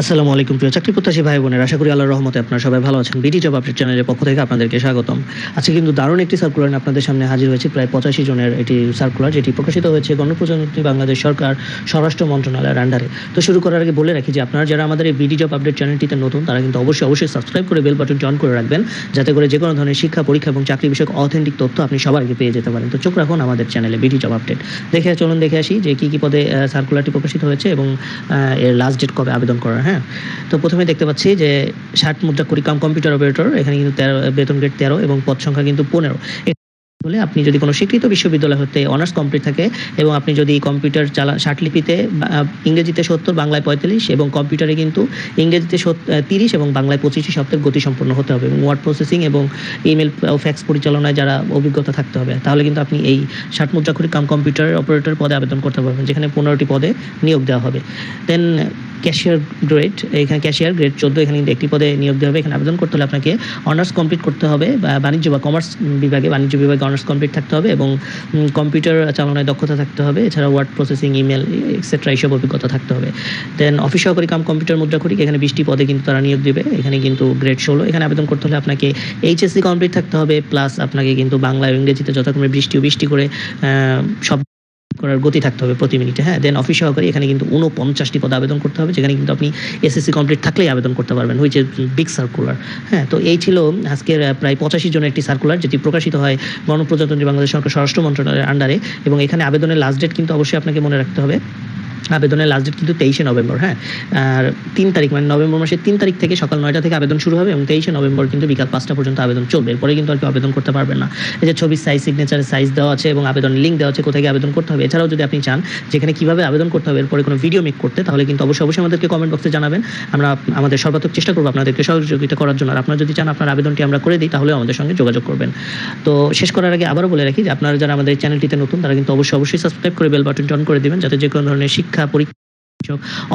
আসসালামু আলাইকুম, প্রিয় চাকরি প্রত্যাশী ভাই বোনের। আশা করি আল্লাহর রহমতে আপনারা সবাই ভালো আছেন। বিডি জব আপডেট চ্যানেলের পক্ষ থেকে আপনাদেরকে স্বাগতম। আজকে কিন্তু দারুণ একটি সার্কুলার আপনাদের সামনে হাজির হয়েছে। প্রায় পঁচাশি জনের এটি সার্কুলার যেটি প্রকাশিত হয়েছে গণপ্রজাতন্ত্রী বাংলাদেশ সরকার স্বরাষ্ট্র মন্ত্রণালয়ের আন্ডারে তো শুরু করার আগে বলে রাখি যে, আপনারা যারা আমাদের এই বিডি জব আপডেট চ্যানেলটিতে নতুন, তারা কিন্তু অবশ্যই অবশ্যই সাবস্ক্রাইব করে বেল বাটন অন করে রাখবেন, যাতে করে যে কোনো ধরনের শিক্ষা, পরীক্ষা এবং চাকরি বিষয়ক অথেন্টিক তথ্য আপনি সবার আগে পেয়ে যেতে পারেন। তো চোখ রাখুন আমাদের চ্যানেলে বিডি জব আপডেট দেখে চলুন দেখে আসি যে কী কী পদে সার্কুলারটি প্রকাশিত হয়েছে এবং এর লাস্ট ডেট কবে আবেদন করার। হ্যাঁ। তো প্রথমে দেখতে পাচ্ছি যে ষাট মুদ্রা করি কাম কম্পিউটার অপারেটর এখানে কিন্তু তেরো, বেতন গ্রেড তেরো এবং পদ সংখ্যা কিন্তু পনেরো। বলে আপনি যদি কোনো স্বীকৃত বিশ্ববিদ্যালয় হতে অনার্স কমপ্লিট থাকে এবং আপনি যদি কম্পিউটার চালা ষাটলিপিতে ইংরেজিতে সত্তর, বাংলায় পঁয়তাল্লিশ এবং কম্পিউটারে কিন্তু ইংরেজিতে তিরিশ এবং বাংলায় পঁচিশটি পঁচিশে সপ্তাহের গতিসম্পন্ন হতে হবে এবং ওয়ার্ড প্রসেসিং এবং ইমেল ও ফ্যাক্স পরিচালনায় যারা অভিজ্ঞতা থাকতে হবে, তাহলে কিন্তু আপনি এই ষাট মুদ্রা করি কাম কম্পিউটার অপারেটর পদে আবেদন করতে পারবেন, যেখানে পনেরোটি পদে নিয়োগ দেওয়া হবে। দেন ক্যাশিয়ার গ্রেড এখানে ক্যাশিয়ার গ্রেড চোদ্দ, এখানে কিন্তু একটি পদে নিয়োগ দেওয়া হবে। এখানে আবেদন করতে হলে আপনাকে অনার্স কমপ্লিট করতে হবে বা বাণিজ্য বা কমার্স বিভাগে, বাণিজ্য বিভাগে অনার্স কমপ্লিট থাকতে হবে এবং কম্পিউটার চালনায় দক্ষতা থাকতে হবে। এছাড়া ওয়ার্ড প্রসেসিং ইমেল এক্সেট্রা এইসব অভিজ্ঞতা থাকতে হবে। দেন অফিস সহকারী কাম কম্পিউটার মুদ্রা করি, এখানে বিশটি পদে কিন্তু তারা নিয়োগ দেবে। এখানে কিন্তু গ্রেড ষোলো, এখানে আবেদন করতে হলে আপনাকে এইচএসসি কমপ্লিট থাকতে হবে প্লাস আপনাকে কিন্তু বাংলা ও ইংরেজিতে যথাক্রমে বৃষ্টি ও বৃষ্টি করে সব করার গতি থাকতে হবে প্রতি মিনিটে হ্যাঁ? দেন অফিস সহকারী, এখানে কিন্তু উনপঞ্চাশটি পদে আবেদন করতে হবে, যেখানে কিন্তু আপনি এসএসসি কমপ্লিট থাকলেই আবেদন করতে পারবেন হুইচ ইজ বিগ সার্কুলার হ্যাঁ? তো এই ছিল আজকের প্রায় পঁচাশি জনের একটি সার্কুলার যেটি প্রকাশিত হয় গণপ্রজাতন্ত্রী বাংলাদেশ সরকার স্বরাষ্ট্র মন্ত্রণালয়ের আন্ডারে এবং এখানে আবেদনের লাস্ট ডেট কিন্তু অবশ্যই আপনাকে মনে রাখতে হবে। আবেদনের লাস্ট ডেট কিন্তু তেইশে নভেম্বর হ্যাঁ? আর তিন তারিখ মানে নভেম্বর মাসের তিন তারিখ থেকে সকাল নয়টা থেকে আবেদন শুরু হবে এবং তেইশে নভেম্বর কিন্তু বিকাল পাঁচটা পর্যন্ত আবেদন চলবে। এরপরে কিন্তু আর কেউ আবেদন করতে পারবেন না। এই যে ছবির সাইজ সিগনেচারের সাইজ দেওয়া আছে এবং আবেদন লিঙ্ক দেওয়া আছে, কোথায় আবেদন করতে হবে। এছাড়াও যদি আপনি চান যেখানে কীভাবে আবেদন করতে হবে, এরপরে কোনো ভিডিও মেক করতে, তাহলে কিন্তু অবশ্যই অবশ্যই আমাদেরকে কমেন্ট বক্সে জানাবেন। আমরা আমাদের সর্বাত্মক চেষ্টা করব আপনাদেরকে সহযোগিতা করার জন্য। আর আপনারা যদি চান আপনার আবেদনটি আমরা করে দিই, তাহলেও আমাদের সঙ্গে যোগাযোগ করবেন। তো শেষ করার আগে আবারও বলে রাখি যে আপনারা যারা আমাদের চ্যানেলটিতে নতুন, তারা কিন্তু অবশ্যই অবশ্যই সাবস্ক্রাইব করে বেল বাটনটি অন করে দিবেন, যাতে যে কোনো ধরনের শিক্ষা পরীক্ষা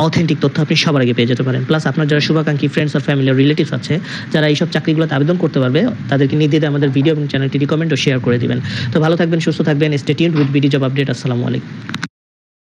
অথেন্টিক তথ্য আপনি সবার আগে পেয়ে যেতে পারেন। প্লাস আপনার যারা শুভাকাঙ্ক্ষী ফ্রেন্ডস আর ফ্যামিলি রিলেটিভস আছে, যারা এইসব চাকরিগুলোতে আবেদন করতে পারবে, তাদেরকে নিয়ে দিতে আমাদের ভিডিও এবং চ্যানেলটি রিকমেন্ড ও শেয়ার করে দিবেন। তো ভালো থাকবেন, সুস্থ থাকবেন stay tuned with BD job update আসসালামু আলাইকুম।